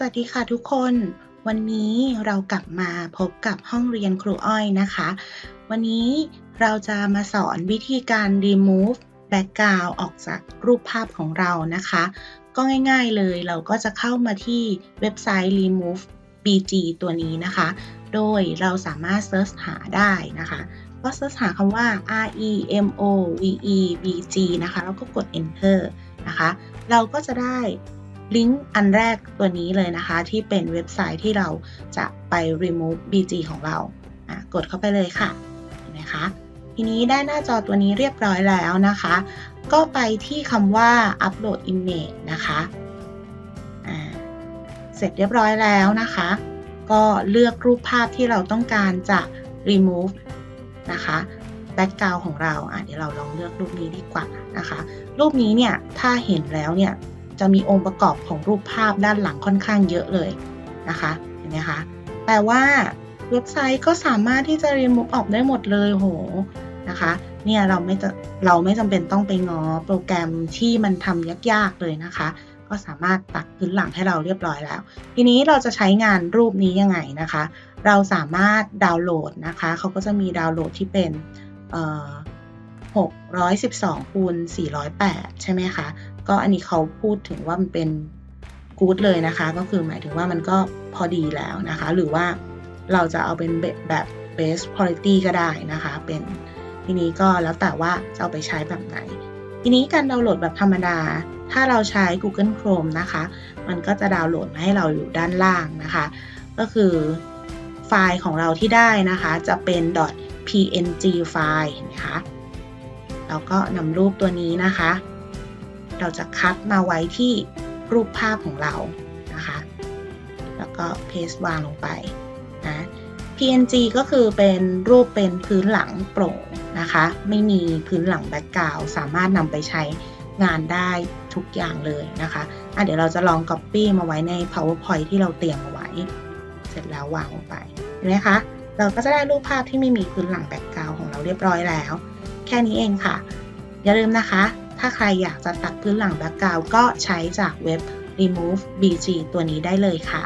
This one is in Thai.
สวัสดีค่ะทุกคน วันนี้เรากลับมาพบกับห้องเรียนครูอ้อยนะคะ วันนี้เราจะมาสอนวิธีการ remove background ออกจากรูปภาพของเรานะคะ ก็ง่ายๆเลยเราก็จะเข้ามาที่เว็บไซต์ remove bg ตัวนี้นะคะ โดยเราสามารถ search หาได้นะคะก็เสิร์ชหาคำว่า R E M O V E B G นะคะ แล้วก็กด enter นะคะ เราก็จะได้ ลิงก์อันแรกตัวนี้เลยนะคะ ที่เป็นเว็บไซต์ที่เราจะไป remove BG ของเราอะกดเข้าไปเลยค่ะ เห็นไหมคะ ทีนี้ได้หน้าจอตัวนี้เรียบร้อยแล้วนะคะ ก็ไปที่คำว่า upload image นะคะอ่าเสร็จเรียบร้อยแล้วนะคะ ก็เลือกรูปภาพที่เราต้องการจะ remove นะคะ background ของเราอะเดี๋ยวเราลองเลือกรูปนี้ดีกว่านะคะ รูปนี้เนี่ย ถ้าเห็นแล้วเนี่ย จะมีองค์ประกอบของรูปภาพด้านหลังค่อนข้างเยอะเลยนะคะเห็นไหมคะแต่ว่าเว็บไซต์ก็สามารถที่จะ remove ออกได้หมดเลยโหนะคะเนี่ยเราไม่จะเราไม่จำเป็นต้องไปงอโปรแกรมที่มันทำยากๆเลยนะคะ ก็สามารถตัดพื้นหลังให้เราเรียบร้อยแล้ว ทีนี้เราจะใช้งานรูปนี้ยังไงนะคะ เราสามารถดาวน์โหลดนะคะเขาก็จะมีดาวน์โหลดที่เป็นเอ่อ612คูณ408 ใช่ไหมคะ ก็อันนี้เขาพูดถึงว่ามันเป็นกู๊ดเลยนะคะ ก็คือหมายถึงว่ามันก็พอดีแล้วนะคะ หรือว่าเราจะเอาเป็นแบบ base quality ก็ได้นะคะ เป็นทีนี้ก็แล้วแต่ว่าจะเอาไปใช้แบบไหน ทีนี้การดาวน์โหลดแบบธรรมดา ถ้าเราใช้ Google Chrome นะคะ มันก็จะดาวน์โหลดมาให้เราอยู่ด้านล่างนะคะ ก็คือไฟล์ของเราที่ได้นะคะจะเป็น .png ไฟล์เห็นไหมคะแล้วก็นำรูปตัวนี้นะคะ เราจะคัดมาไว้ที่รูปภาพของเรานะคะ แล้วก็ paste วางลงไปนะ PNG ก็คือเป็นรูปเป็นพื้นหลังโปร่งนะคะ ไม่มีพื้นหลังแบ็กกราวสามารถนำไปใช้งานได้ทุกอย่างเลยนะคะะเดี๋ยวเราจะลอง Copy มาไว้ใน PowerPoint ที่เราเตรียมมาไว้ เสร็จแล้ววางลงไป เห็นไหมคะ เราก็จะได้รูปภาพที่ไม่มีพื้นหลังแบ็กกราวของเราเรียบร้อยแล้ว แค่นี้เองค่ะ อย่าลืมนะคะ ถ้าใครอยากจะตัดพื้นหลังแบ็กกราวก็ใช้จากเว็บ remove bg ตัวนี้ได้เลยค่ะ